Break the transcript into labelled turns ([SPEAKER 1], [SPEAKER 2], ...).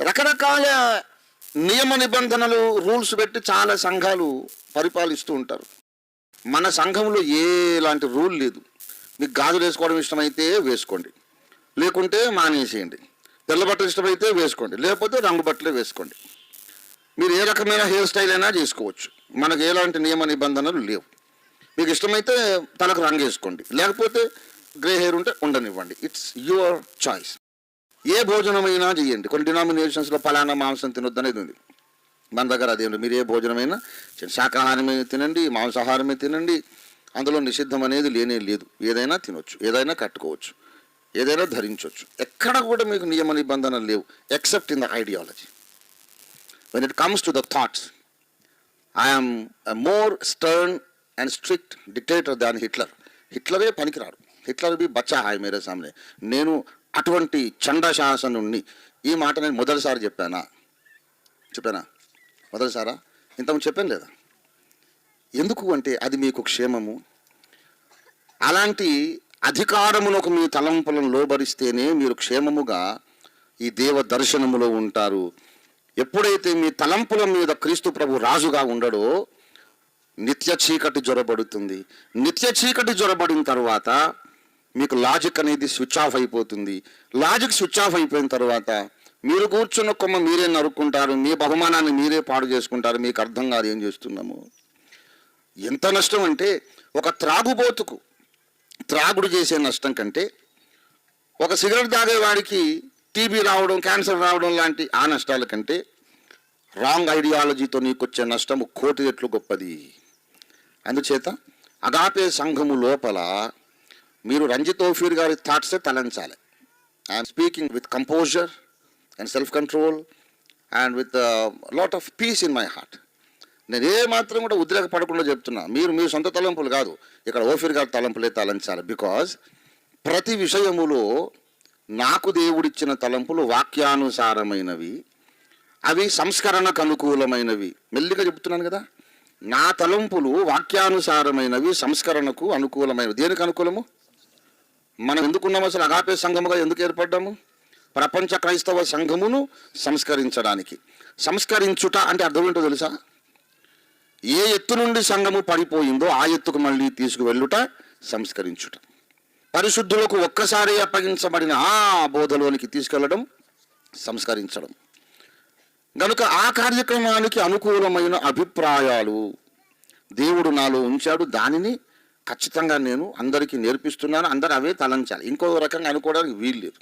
[SPEAKER 1] రకరకాల నియమ నిబంధనలు రూల్స్ పెట్టి చాలా సంఘాలు పరిపాలిస్తూ ఉంటారు. మన సంఘంలో ఏలాంటి రూల్ లేదు. మీకు గాజులు వేసుకోవడం ఇష్టమైతే వేసుకోండి. లేకుంటే మానేసేయండి. తెల్ల బట్టలు ఇష్టమైతే వేసుకోండి. లేకపోతే రంగు బట్టలే వేసుకోండి. మీరు ఏ రకమైన హెయిర్ స్టైల్ అయినా చేసుకోవచ్చు. మనకు ఎలాంటి నియమ నిబంధనలు లేవు. మీకు ఇష్టమైతే తలకు రంగు వేసుకోండి. లేకపోతే గ్రే హెయిర్ ఉంటే ఉండనివ్వండి. ఇట్స్ యువర్ చాయిస్ ఏ భోజనమైనా చేయండి. కొన్ని డినామినేషన్స్లో ఫలానా మాంసం తినొద్దనేది ఉంది. మన దగ్గర అదే మీరు ఏ భోజనమైనా శాకాహారమే తినండి మాంసాహారమే తినండి. అందులో నిషిద్ధం అనేది లేనే లేదు. ఏదైనా తినొచ్చు. ఏదైనా కట్టుకోవచ్చు. ఏదైనా ధరించవచ్చు ఎక్కడ కూడా మీకు నియమ నిబంధనలు లేవు except in the ideology when it comes to the thoughts I'm more stern and strict dictator than Hitler హిట్లరే పనికిరాడు. హిట్లర్ బి బచ్చా హాయ్ మేరే సామ్నే. నేను అటువంటి చండశాసనుణ్ణి ఈ మాట నేను మొదటిసారి చెప్పానా? చెప్పానా? మొదటిసారా? ఇంతకుముందు చెప్పాను లేదా? ఎందుకు అంటే అది మీకు క్షేమము? అలాంటి అధికారమునకు మీ తలంపులను లోబరిస్తేనే మీరు క్షేమముగా ఈ దేవ దర్శనములో ఉంటారు. ఎప్పుడైతే మీ తలంపుల మీద క్రీస్తు ప్రభు రాజుగా ఉండడో నిత్య చీకటి జ్వరబడుతుంది నిత్య చీకటి జ్వరబడిన తర్వాత మీకు లాజిక్ అనేది స్విచ్ ఆఫ్ అయిపోతుంది. లాజిక్ స్విచ్ ఆఫ్ అయిపోయిన తర్వాత మీరు కూర్చున్న కొమ్మ మీరే నరుక్కుంటారు మీ బహుమానాన్ని మీరే పాడు చేసుకుంటారు మీకు అర్థం కాదు ఏం చేస్తున్నాము. ఎంత నష్టం అంటే ఒక త్రాగుబోతుకు త్రాగుడు చేసే నష్టం కంటే ఒక సిగరెట్ తాగేవాడికి టీబీ రావడం క్యాన్సర్ రావడం లాంటి ఆ నష్టాల కంటే రాంగ్ ఐడియాలజీతో నీకు వచ్చే నష్టము కోటి రెట్లు గొప్పది. అందుచేత అగాపే సంఘము లోపల మీరు రంజిత్ ఓఫీర్ గారి థాట్సే తలంచాలి. I'm speaking with composure and self control and with lot of peace in my heart నేను ఏ మాత్రం కూడా ఉద్రేక పడకుండా చెప్తున్నా. మీరు మీ సొంత తలంపులు కాదు. ఇక్కడ ఓఫీర్ గారి తలంపులే తలంచాలి. బికాజ్ ప్రతి విషయములో నాకు దేవుడిచ్చిన తలంపులు వాక్యానుసారమైనవి. అవి సంస్కరణకు అనుకూలమైనవి. మెల్లిగా చెప్తున్నాను కదా. నా తలంపులు వాక్యానుసారమైనవి సంస్కరణకు అనుకూలమైనవి. దేనికి అనుకూలము? మనం ఎందుకున్నాము అసలు అగాపే సంఘముగా ఎందుకు ఏర్పడ్డాము? ప్రపంచ క్రైస్తవ సంఘమును సంస్కరించడానికి. సంస్కరించుట అంటే అర్థం ఏంటో తెలుసా? ఏ ఎత్తు నుండి సంఘము పడిపోయిందో ఆ ఎత్తుకు మళ్ళీ తీసుకువెళ్ళుట సంస్కరించుట. పరిశుద్ధులకు ఒక్కసారి అప్పగించబడిన ఆ బోధలోనికి తీసుకెళ్ళడం సంస్కరించడం. గనుక ఆ కార్యక్రమానికి అనుకూలమైన అభిప్రాయాలు దేవుడు నాలో ఉంచాడు దానిని ఖచ్చితంగా నేను అందరికీ నేర్పిస్తున్నాను అందరు అవే తలంచాలి. ఇంకో రకంగా అనుకోవడానికి వీలు లేదు